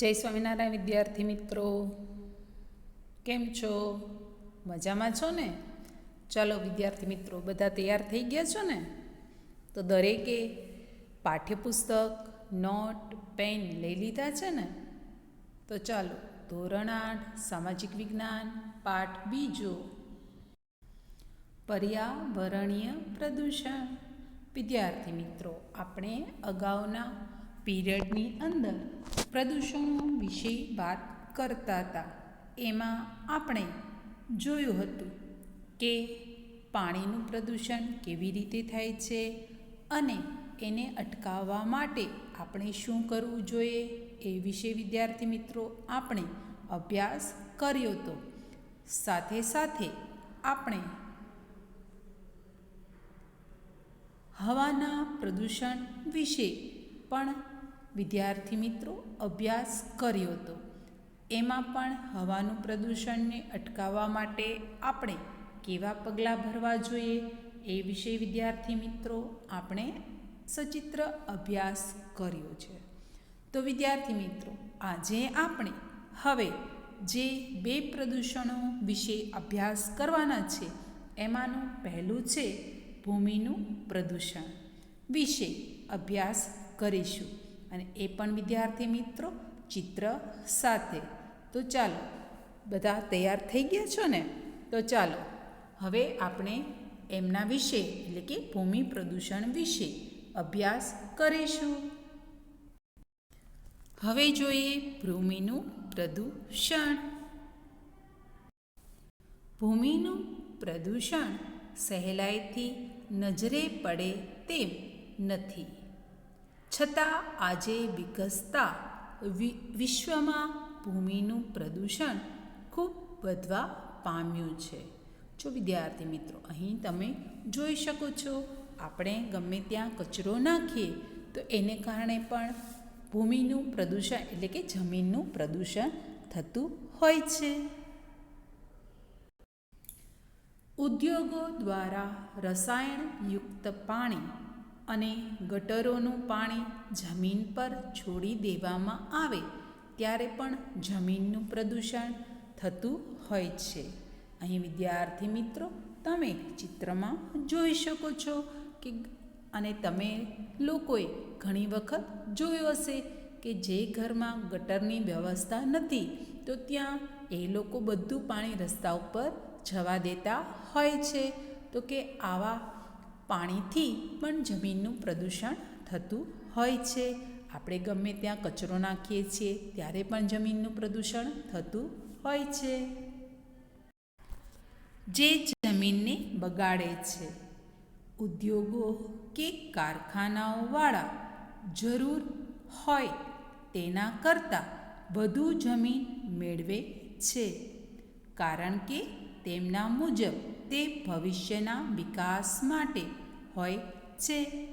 જય સ્વામિનારાયણ વિદ્યાર્થી મિત્રો. કેમ છો? મજામાં છો ને? ચાલો વિદ્યાર્થી મિત્રો, બધા તૈયાર થઈ ગયા છો ને? તો દરેકે પાઠ્યપુસ્તક, નોટ, પેન લઈ લીધા છે ને? તો ચાલો, ધોરણ આઠ, સામાજિક વિજ્ઞાન, પાઠ બીજો. પર્યાવરણીય પ્રદૂષણ. વિદ્યાર્થી મિત્રો, આપણે અગાઉના પીરિયડની અંદર પ્રદૂષણો વિશે વાત કરતા હતા. એમાં આપણે જોયું હતું કે પાણીનું પ્રદૂષણ કેવી રીતે થાય છે અને એને અટકાવવા માટે આપણે શું કરવું જોઈએ એ વિશે વિદ્યાર્થી મિત્રો આપણે અભ્યાસ કર્યો હતો સાથે સાથે આપણે હવાના પ્રદૂષણ વિશે પણ વિદ્યાર્થી મિત્રો, અભ્યાસ કર્યો હતો એમાં પણ હવાનું પ્રદૂષણને અટકાવવા માટે આપણે કેવા પગલાં ભરવા જોઈએ? એ વિશે વિદ્યાર્થી મિત્રો, આપણે સચિત્ર અભ્યાસ કર્યો છે. તો વિદ્યાર્થી મિત્રો, આજે આપણે હવે જે બે પ્રદૂષણો વિશે અભ્યાસ કરવાના છે, એમાંનું પહેલું છે ભૂમિનું પ્રદૂષણ. વિશે અભ્યાસ કરીશું. અને એ પણ વિદ્યાર્થી મિત્રો, ચિત્ર સાથે. તો ચાલો, બધા તૈયાર થઈ ગયા છો ને? તો ચાલો, હવે આપણે એમના વિશે, એટલે કે ભૂમિ પ્રદૂષણ વિશે અભ્યાસ કરીશું. હવે જોઈએ ભૂમિનું પ્રદૂષણ. ભૂમિનું પ્રદૂષણ સહેલાઈથી નજરે પડે તેમ નથી. છતાં આજે વિકસતા વિશ્વમાં ભૂમિનું પ્રદૂષણ ખૂબ વધવા પામ્યું છે. જો વિદ્યાર્થી મિત્રો, અહીં તમે જોઈ શકો છો, આપણે ગમે ત્યાં કચરો નાખીએ, તો એને કારણે પણ ભૂમિનું પ્રદૂષણ, એટલે કે જમીનનું પ્રદૂષણ થતું હોય છે. ઉદ્યોગો દ્વારા રસાયણયુક્ત પાણી અને ગટરોનું પાણી જમીન પર છોડી દેવામાં આવે, ત્યારે પણ જમીનનું પ્રદૂષણ થતું હોય છે. અહીં વિદ્યાર્થી મિત્રો, તમે ચિત્રમાં જોઈ શકો છો કે અને તમે લોકોએ ઘણી વખત જોયું હશે કે જે ઘરમાં ગટરની વ્યવસ્થા નથી, તો ત્યાં એ લોકો બધું પાણી રસ્તા ઉપર જવા દેતા હોય છે. તો કે આવા પાણીથી પણ જમીનનું પ્રદૂષણ થતું હોય છે. આપણે ગમે ત્યાં કચરો નાખીએ છીએ, ત્યારે પણ જમીનનું પ્રદૂષણ થતું હોય છે. જે જમીનને બગાડે છે. ઉદ્યોગો કે કારખાનાઓવાળા જરૂર હોય તેના કરતાં વધુ જમીન મેળવે છે. કારણ કે તેમના મુજબ તે ભવિષ્યના વિકાસ માટે હોય છે.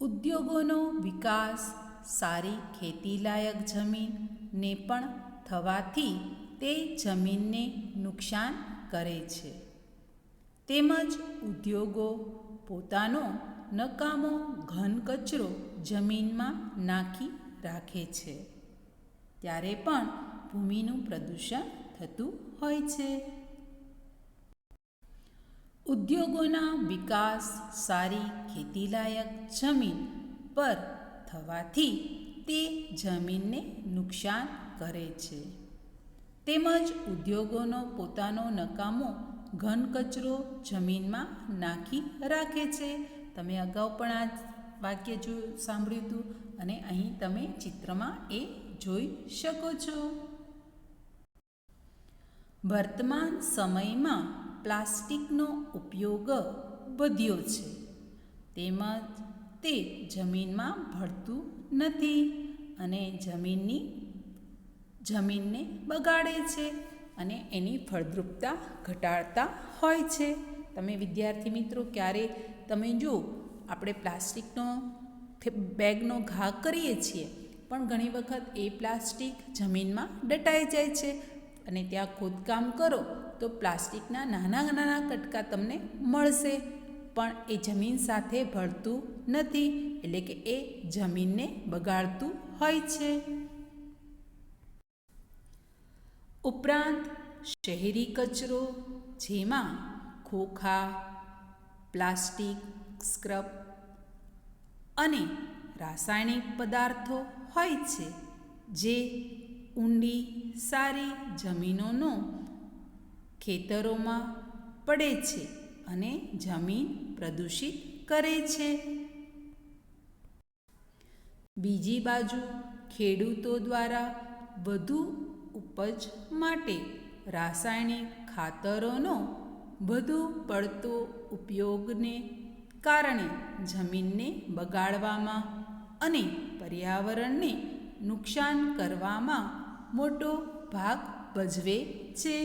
ઉદ્યોગોનો વિકાસ, સારી ખેતીલાયક જમીનને પણ થવાથી તે જમીનને નુકસાન કરે છે. તેમજ ઉદ્યોગો પોતાનો નકામો ઘન કચરો જમીનમાં નાખી રાખે છે. ત્યારે પણ ભૂમિનું પ્રદૂષણ થતું હોય છે. ઉદ્યોગોના વિકાસ સારી ખેતીલાયક જમીન પર થવાથી તે જમીનને નુકસાન કરે છે. તેમજ ઉદ્યોગોનો પોતાનો નકામો ઘન કચરો જમીનમાં નાખી રાખે છે. તમે અગાઉ પણ આ વાક્ય જો સાંભળ્યું હતું અને અહીં તમે ચિત્રમાં એ જોઈ શકો છો. વર્તમાન સમયમાં પ્લાસ્ટિકનો ઉપયોગ વધ્યો છે. તેમજ તે જમીનમાં ભળતું નથી અને જમીનની, જમીનને બગાડે છે અને એની ફળદ્રુપતા ઘટાડતા હોય છે. તમે વિદ્યાર્થી મિત્રો, ક્યારે તમે જો આપણે પ્લાસ્ટિકનો બેગનો ઘા કરીએ છીએ, પણ ઘણી વખત એ પ્લાસ્ટિક જમીનમાં દટાઈ જાય છે અને ત્યાં ખોદકામ કરો તો પ્લાસ્ટિકના નાના નાના કટકા તમને મળશે. પણ એ જમીન સાથે ભળતું નથી, એટલે કે એ જમીનને બગાડતું હોય છે. ઉપરાંત શહેરી કચરો, જેમાં ખોખા, પ્લાસ્ટિક, સ્ક્રબ અને રાસાયણિક પદાર્થો હોય છે, જે ઊંડી, સારી જમીનોનો ખેતરોમાં પડે છે અને જમીન પ્રદૂષિત કરે છે. બીજી બાજુ ખેડૂતો દ્વારા વધુ ઉપજ માટે રાસાયણિક ખાતરોનો વધુ પડતો ઉપયોગને કારણે જમીનને બગાડવામાં અને પર્યાવરણને નુકસાન કરવામાં મોટો ભાગ ભજવે છે.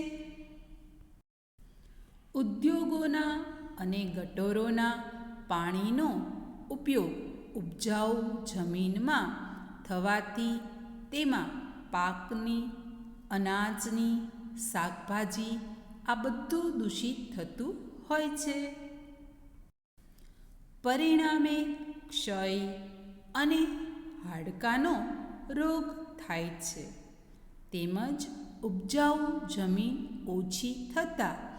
ઉદ્યોગોના અને ગટોરોના પાણીનો ઉપયોગ ઉપજાઉ જમીનમાં થવાથી તેમાં પાકની, અનાજની, શાકભાજી, આ બધું દૂષિત થતું હોય છે. પરિણામે ક્ષય અને હાડકાનો રોગ થાય છે. તેમજ ઉપજાઉ જમીન ઓછી થતાં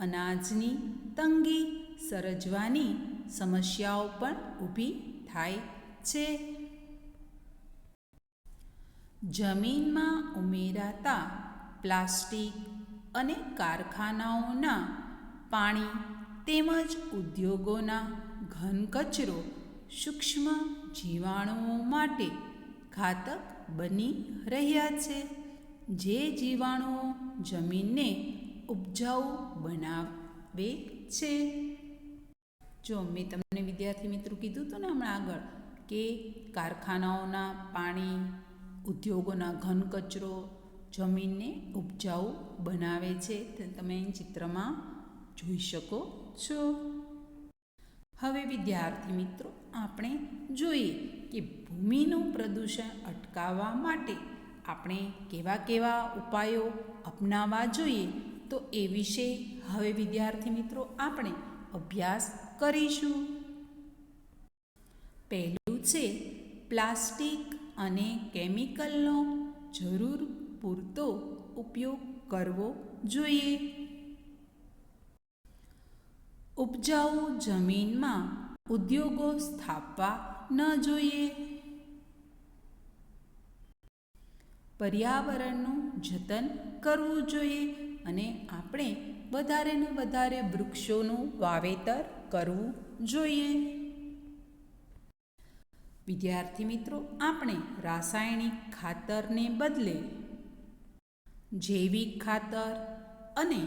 અનાજની તંગી સર્જવાની સમસ્યાઓ પણ ઊભી થાય છે. જમીનમાં ઉમેરાતા પ્લાસ્ટિક અને કારખાનાઓના પાણી તેમજ ઉદ્યોગોના ઘન કચરો સૂક્ષ્મ જીવાણુઓ માટે ઘાતક બની રહ્યા છે. જે જીવાણુઓ જમીનને ઉપજાઉ બનાવે છે. જો મેં તમને વિદ્યાર્થી મિત્રો કીધું હતું ને હમણાં આગળ કે કારખાનાઓના પાણી, ઉદ્યોગોના ઘન કચરો જમીનને ઉપજાઉ બનાવે છે તમે ચિત્રમાં જોઈ શકો છો. હવે વિદ્યાર્થી મિત્રો, આપણે જોઈએ કે ભૂમિનું પ્રદૂષણ અટકાવવા માટે આપણે કેવા કેવા ઉપાયો અપનાવવા જોઈએ. તો એ વિશે હવે વિદ્યાર્થી મિત્રો આપણે અભ્યાસ કરીશું. પહેલું છે, પ્લાસ્ટિક અને કેમિકલનો જરૂર પૂરતો ઉપયોગ કરવો જોઈએ. ઉપજાઉ જમીનમાં ઉદ્યોગો સ્થાપવા ન જોઈએ. પર્યાવરણનું જતન કરવું જોઈએ. અને આપણે વધારે ને વધારે વૃક્ષોનું વાવેતર કરવું જોઈએ. વિદ્યાર્થી મિત્રો, આપણે રાસાયણિક ખાતરને બદલે જૈવિક ખાતર અને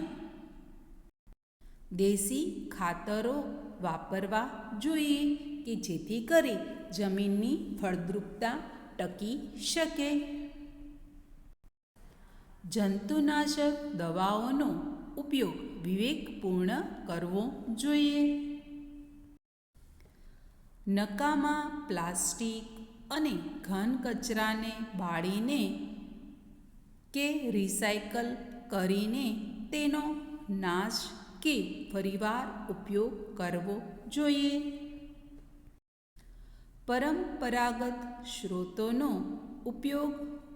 દેશી ખાતરો વાપરવા જોઈએ કે જેથી કરી જમીનની ફળદ્રુપતા ટકી શકે. જંતુનાશક દવાઓનો ઉપયોગ વિવેકપૂર્ણ કરવો જોઈએ. નકામા પ્લાસ્ટિક અને ઘન કચરાને બાળીને કે રિસાયકલ કરીને તેનો નાશ કે ફરીવાર ઉપયોગ કરવો જોઈએ. પરંપરાગત સ્ત્રોતોનો ઉપયોગ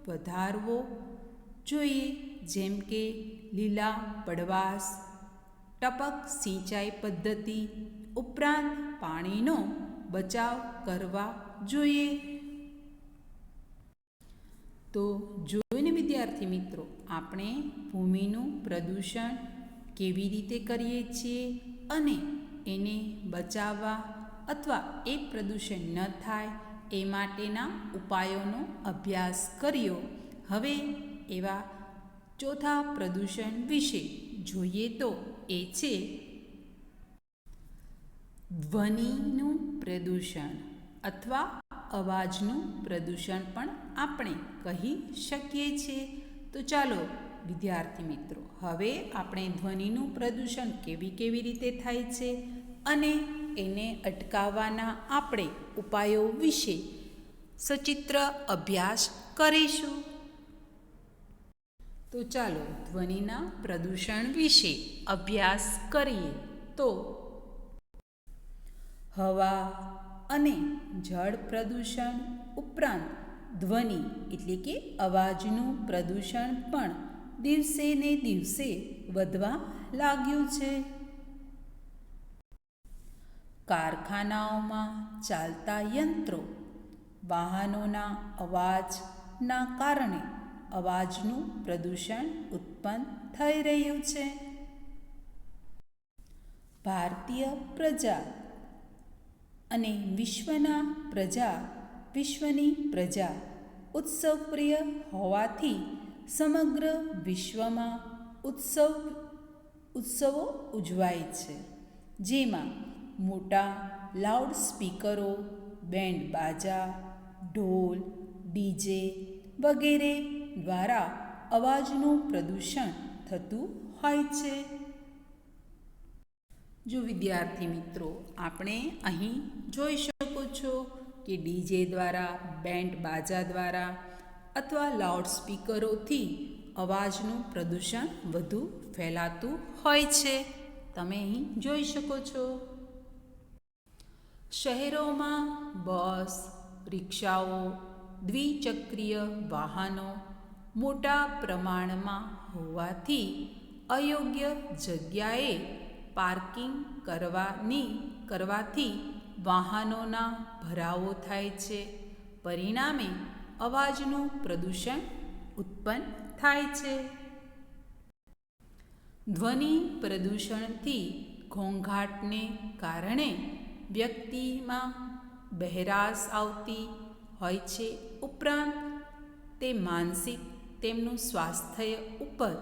વધારવો જોઈએ, જેમ કે લીલા પડવાશ, ટપક સિંચાઈ પદ્ધતિ ઉપરાંત પાણીનો બચાવ કરવા જોઈએ. તો જોઈને વિદ્યાર્થી મિત્રો, આપણે ભૂમિનું પ્રદૂષણ કેવી રીતે કરીએ છીએ અને એને બચાવવા અથવા એ પ્રદૂષણ ન થાય એ માટેના ઉપાયોનો અભ્યાસ કર્યો. હવે એવા ચોથા પ્રદૂષણ વિશે જોઈએ તો એ છે ધ્વનિનું પ્રદૂષણ અથવા અવાજનું પ્રદૂષણ પણ આપણે કહી શકીએ છીએ. તો ચાલો, વિદ્યાર્થી મિત્રો, હવે આપણે ધ્વનિનું પ્રદૂષણ કેવી કેવી રીતે થાય છે અને એને અટકાવવાના આપણે ઉપાયો વિશે સચિત્ર અભ્યાસ કરીશું. તો ચાલો ધ્વનિના પ્રદૂષણ વિશે અભ્યાસ કરીએ. તો હવા અને જળ પ્રદૂષણ ઉપરાંત ધ્વનિ એટલે કે અવાજનું પ્રદૂષણ પણ દિવસે ને દિવસે વધવા લાગ્યું છે. કારખાનાઓમાં ચાલતા યંત્રો, વાહનોના અવાજના કારણે અવાજનું પ્રદૂષણ ઉત્પન્ન થઈ રહ્યું છે. ભારતીય પ્રજા અને વિશ્વના પ્રજા, વિશ્વની પ્રજા ઉત્સવપ્રિય હોવાથી સમગ્ર વિશ્વમાં ઉત્સવ, ઉત્સવો ઉજવાય છે. જેમાં મોટા લાઉડ સ્પીકરો બેન્ડ બાજા, ઢોલ, ડીજે વગેરે દ્વારા અવાજનું પ્રદૂષણ થતું હોય છે. જો વિદ્યાર્થી મિત્રો, આપણે અહીં જોઈ શકો છો કે ડીજે દ્વારા, બેન્ડ બાજા દ્વારા અથવા લાઉડસ્પીકરોથી અવાજનું પ્રદૂષણ વધુ ફેલાતું હોય છે. તમે અહીં જોઈ શકો છો. શહેરોમાં બસ, રિક્ષાઓ, દ્વિચક્રીય વાહનો મોટા પ્રમાણમાં હોવાથી અયોગ્ય જગ્યાએ પાર્કિંગ કરવાની, કરવાથી વાહનોના ભરાવો થાય છે. પરિણામે અવાજનું પ્રદૂષણ ઉત્પન્ન થાય છે. ધ્વનિ પ્રદૂષણથી ઘોંઘાટને કારણે વ્યક્તિમાં બહેરાશ આવતી હોય છે. ઉપરાંત તે માનસિક તેમનું સ્વાસ્થ્ય ઉપર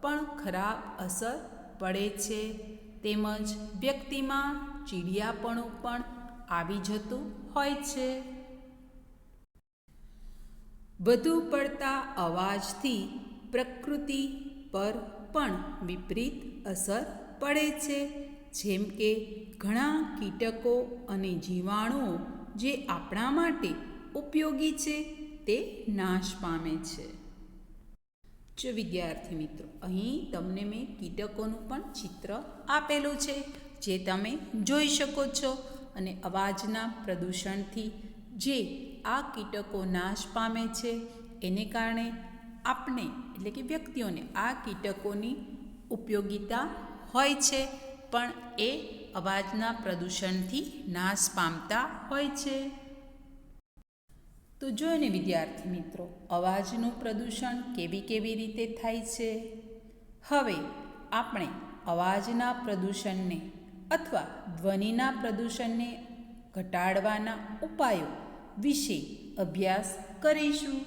પણ ખરાબ અસર પડે છે. તેમજ વ્યક્તિમાં ચીડિયાપણું પણ આવી જતું હોય છે. વધુ પડતા અવાજથી પ્રકૃતિ પર પણ વિપરીત અસર પડે છે. જેમ કે ઘણા કીટકો અને જીવાણુઓ જે આપણા માટે ઉપયોગી છે તે નાશ પામે છે. જો વિદ્યાર્થી મિત્રો, અહીં તમને મેં કીટકોનું પણ ચિત્ર આપેલું છે, જે તમે જોઈ શકો છો. અને અવાજના પ્રદૂષણથી જે આ કીટકો નાશ પામે છે, એને કારણે આપણે, એટલે કે વ્યક્તિઓને આ કીટકોની ઉપયોગિતા હોય છે, પણ એ અવાજના પ્રદૂષણથી નાશ પામતા હોય છે. તો જો ને વિદ્યાર્થી મિત્રો, અવાજનું પ્રદૂષણ કેવી કેવી રીતે થાય છે? હવે આપણે અવાજના પ્રદૂષણને અથવા ધ્વનિના પ્રદૂષણને ઘટાડવાના ઉપાયો વિશે અભ્યાસ કરીશું.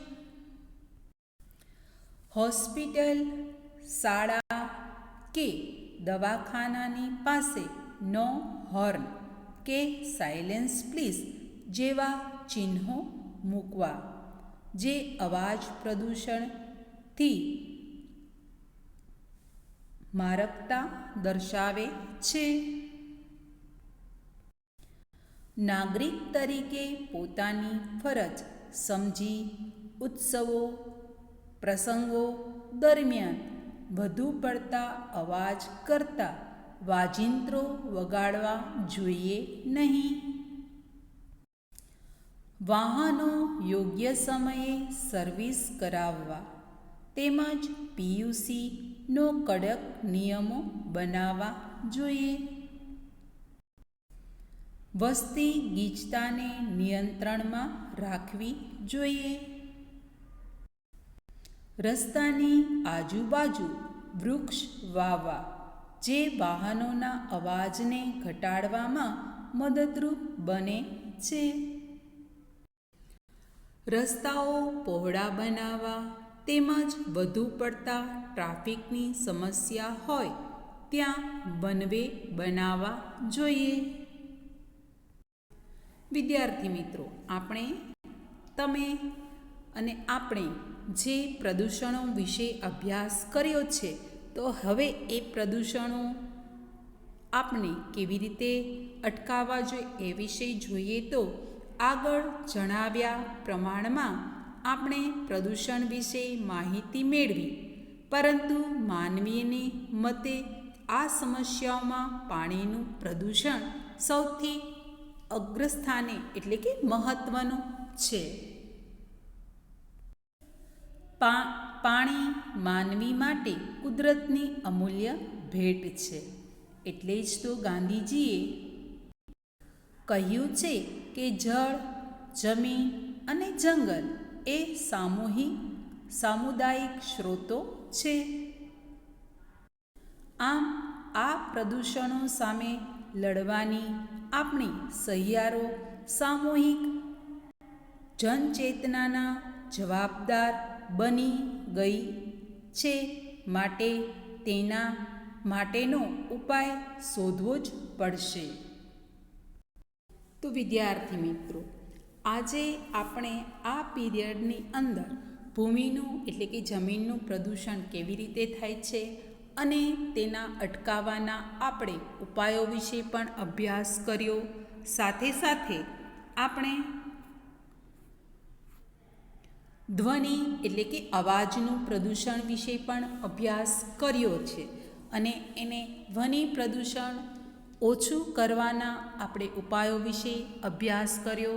હોસ્પિટલ, શાળા કે દવાખાનાની પાસે નો હોર્ન કે સાયલેન્સ, પ્લીઝ, જેવા ચિહ્નો મૂકવા. જે અવાજ પ્રદૂષણથી મારકતા દર્શાવે છે. નાગરિક તરીકે પોતાની ફરજ સમજી ઉત્સવો, પ્રસંગો દરમિયાન વધુ પડતા અવાજ કરતા વાજિંત્રો વગાડવા જોઈએ નહીં. વાહનો યોગ્ય સમયે સર્વિસ કરાવવા, તેમજ પીયુસીનો કડક નિયમો બનાવવા જોઈએ. વસ્તી ગીચતાને નિયંત્રણમાં રાખવી જોઈએ. રસ્તાની આજુબાજુ વૃક્ષ વાવવા, જે વાહનોના અવાજને ઘટાડવામાં મદદરૂપ બને છે. રસ્તાઓ પહોળા બનાવવા તેમજ વધુ પડતા ટ્રાફિકની સમસ્યા હોય ત્યાં બનવે બનાવવા જોઈએ. વિદ્યાર્થી મિત્રો, આપણે, તમે અને આપણે જે પ્રદૂષણો વિશે અભ્યાસ કર્યો છે, તો હવે એ પ્રદૂષણો આપણે કેવી રીતે અટકાવવા જોઈએ એ વિશે જોઈએ તો આગળ જણાવ્યા પ્રમાણમાં આપણે પ્રદૂષણ વિશે માહિતી મેળવી, પરંતુ માનવીયને મતે આ સમસ્યાઓમાં પાણીનું પ્રદૂષણ સૌથી અગ્રસ્થાને એટલે કે મહત્ત્વનું છે. પાણી માનવી માટે કુદરતની અમૂલ્ય ભેટ છે. એટલે જ તો ગાંધીજીએ કહ્યું છે કે જળ, જમીન અને જંગલ એ સામૂહિક, સામુદાયિક સ્રોતો છે. આમ, આ પ્રદૂષણો સામે લડવાની આપણી સહિયારો સામૂહિક જનચેતનાના જવાબદાર બની ગઈ છે માટે તેના માટેનો ઉપાય શોધવો જ પડશે. તો વિદ્યાર્થી મિત્રો, આજે આપણે આ પીરિયડની અંદર ભૂમિનું એટલે કે જમીનનું પ્રદૂષણ કેવી રીતે થાય છે અને તેના અટકાવવાના આપણે ઉપાયો વિશે પણ અભ્યાસ કર્યો. સાથે સાથે આપણે ધ્વનિ એટલે કે અવાજનું પ્રદૂષણ વિશે પણ અભ્યાસ કર્યો છે અને એને ધ્વનિ પ્રદૂષણ ઓછું કરવાના આપણે ઉપાયો વિશે અભ્યાસ કર્યો.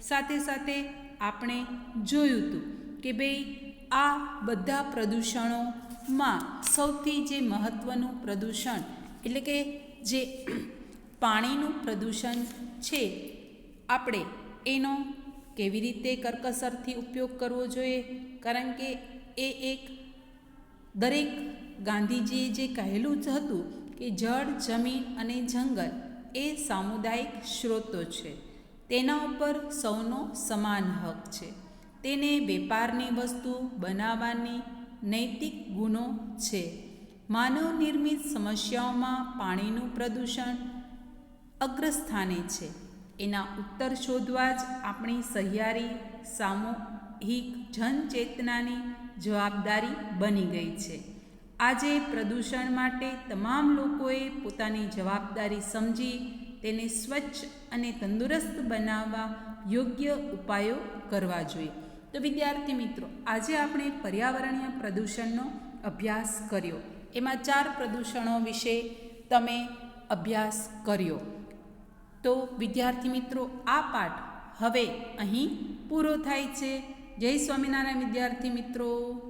સાથે સાથે આપણે જોયું હતું કે ભાઈ, આ બધા પ્રદૂષણોમાં સૌથી જે મહત્ત્વનું પ્રદૂષણ, એટલે કે જે પાણીનું પ્રદૂષણ છે, આપણે એનો કેવી રીતે કરકસરથી ઉપયોગ કરવો જોઈએ? કારણ કે એ એક દરેક ગાંધીજીએ જે કહેલું જ હતું કે જળ, જમીન અને જંગલ એ સામુદાયિક સ્ત્રોતો છે. તેના ઉપર સૌનો સમાન હક છે. તેને વેપારની વસ્તુ, બનાવવાની નૈતિક ગુનો છે. માનવ નિર્મિત સમસ્યાઓમાં પાણીનું પ્રદૂષણ અગ્રસ્થાને છે. એના ઉત્તર શોધવા જ આપણી સહિયારી સામૂહિક જનચેતનાની જવાબદારી બની ગઈ છે. આજે પ્રદૂષણ માટે તમામ લોકોએ પોતાની જવાબદારી સમજી તેને સ્વચ્છ અને તંદુરસ્ત બનાવવા યોગ્ય ઉપાયો કરવા જોઈએ. તો વિદ્યાર્થી મિત્રો, આજે આપણે પર્યાવરણીય પ્રદૂષણનો અભ્યાસ કર્યો. એમાં ચાર પ્રદૂષણો વિશે તમે અભ્યાસ કર્યો. તો વિદ્યાર્થી મિત્રો, આ પાઠ હવે અહીં પૂરો થાય છે. જય સ્વામિનારાયણ વિદ્યાર્થી મિત્રો.